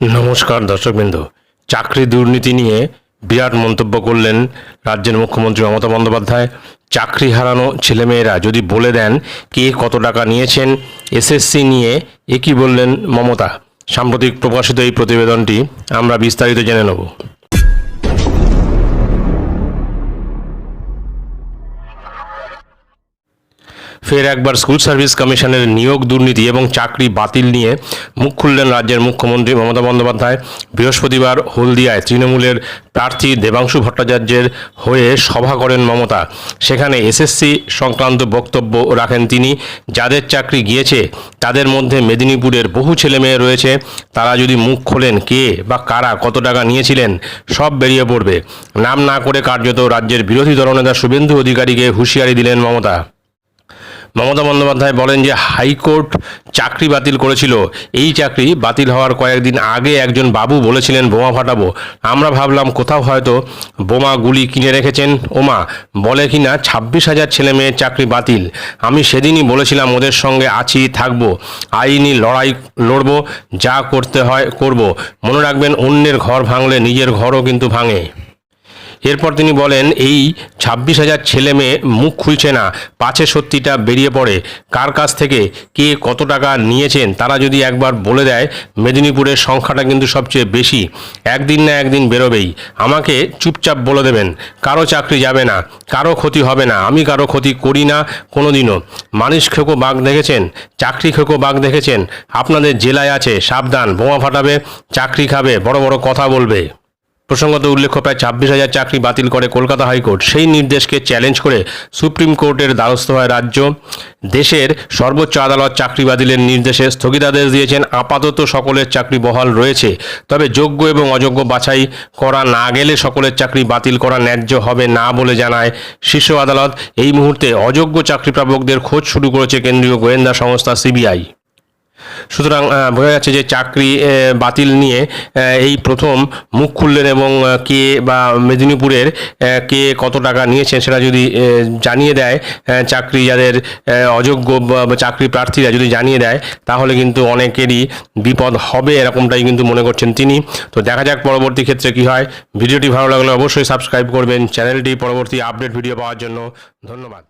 নমস্কার দর্শকবৃন্দ। চাকরি দুর্নীতি নিয়ে বিরাট মন্তব্য করলেন রাজ্যের মুখ্যমন্ত্রী মমতা বন্দ্যোপাধ্যায়। চাকরি হারানো ছেলেমেয়েরা যদি বলে দেন কে কত টাকা নিয়েছেন এসএসসি নিয়ে একই বললেন মমতা? সাম্প্রতিক প্রকাশিত এই প্রতিবেদনটি আমরা বিস্তারিত জেনে নেব। ফের একবার স্কুল সার্ভিস কমিশনের নিয়োগ দুর্নীতি এবং চাকরি বাতিল নিয়ে মুখ খুললেন রাজ্যের মুখ্যমন্ত্রী মমতা বন্দ্যোপাধ্যায়। বৃহস্পতিবার হলদিয়ায় তৃণমূলের প্রার্থী দেবাংশু ভট্টাচার্যের হয়ে সভা করেন মমতা। সেখানে এসএসসি সংক্রান্ত বক্তব্য রাখেন তিনি। যাদের চাকরি গিয়েছে, তাদের মধ্যে মেদিনীপুরের বহু ছেলেমেয়ে রয়েছে। তারা যদি মুখ খোলেন কে বা কারা কত টাকা নিয়েছিলেন, সব বেরিয়ে পড়বে। নাম না করে কার্যত রাজ্যের বিরোধী দলনেতা শুভেন্দু অধিকারীকে হুঁশিয়ারি দিলেন মমতা। মমতা বন্দ্যোপাধ্যায় বলেন যে হাইকোর্ট চাকরি বাতিল করেছিল। এই চাকরি বাতিল হওয়ার কয়েকদিন আগে একজন বাবু বলেছিলেন, বোমা ফাটাবো। আমরা ভাবলাম, কোথাও হয়তো বোমা গুলি কিনে রেখেছেন। ওমা, বলে কিনা ছাব্বিশ হাজার ছেলে মেয়ের চাকরি বাতিল। আমি সেদিনই বলেছিলাম, ওদের সঙ্গে আছি, থাকব। আইনি লড়াই লড়বো, যা করতে হয় করব। মনে রাখবেন, অন্যের ঘর ভাঙলে নিজের ঘরও কিন্তু ভাঙে। এরপর তিনি বলেন, এই ছাব্বিশ হাজার ছেলে মেয়ে মুখ খুলছে না, পাছে সত্যিটা বেরিয়ে পড়ে। কার কাছ থেকে কে কত টাকা নিয়েছেন তারা যদি একবার বলে দেয়, মেদিনীপুরের সংখ্যাটা কিন্তু সবচেয়ে বেশি। একদিন না একদিন বেরোবেই। আমাকে চুপচাপ বলে দেবেন, কারও চাকরি যাবে না, কারও ক্ষতি হবে না, আমি কারও ক্ষতি করি না কোনো দিনও মানুষ খেকো বাঘ দেখেছেন, চাকরি খেকো বাঘ দেখেছেন, আপনাদের জেলায় আছে, সাবধান, বোমা ফাটাবে, চাকরি খাবে, বড় বড় কথা বলবে। প্রসঙ্গত উল্লেখ্য, প্রায় ছাব্বিশ হাজার চাকরি বাতিল করে কলকাতা হাইকোর্ট। সেই নির্দেশকে চ্যালেঞ্জ করে সুপ্রিম কোর্টের দ্বারস্থ হয় রাজ্য। দেশের সর্বোচ্চ আদালত চাকরি বাতিলের নির্দেশে স্থগিতাদেশ দিয়েছেন, আপাতত সকলের চাকরি বহাল রয়েছে। তবে যোগ্য এবং অযোগ্য বাছাই করা না গেলে সকলের চাকরি বাতিল করা ন্যায্য হবে না বলে জানায় শীর্ষ আদালত। এই মুহূর্তে অযোগ্য চাকরি প্রাপকদের খোঁজ শুরু করেছে কেন্দ্রীয় গোয়েন্দা সংস্থা সিবিআই। সুতরাং বোঝা যাচ্ছে যে চাকরি বাতিল নিয়ে এই প্রথম মুখ খুললেন এবং কে বা মেদিনীপুরের কে কত টাকা নিয়েছেন সেটা যদি জানিয়ে দেয় চাকরি যাদের অযোগ্য চাকরি প্রার্থীরা যদি জানিয়ে দেয়, তাহলে কিন্তু অনেকেরই বিপদ হবে, এরকমটাই কিন্তু মনে করছেন তিনি। তো দেখা যাক পরবর্তী ক্ষেত্রে কি হয়। ভিডিওটি ভালো লাগলে অবশ্যই সাবস্ক্রাইব করবেন। চ্যানেলটি পরবর্তী আপডেট ভিডিও পাওয়ার জন্য ধন্যবাদ।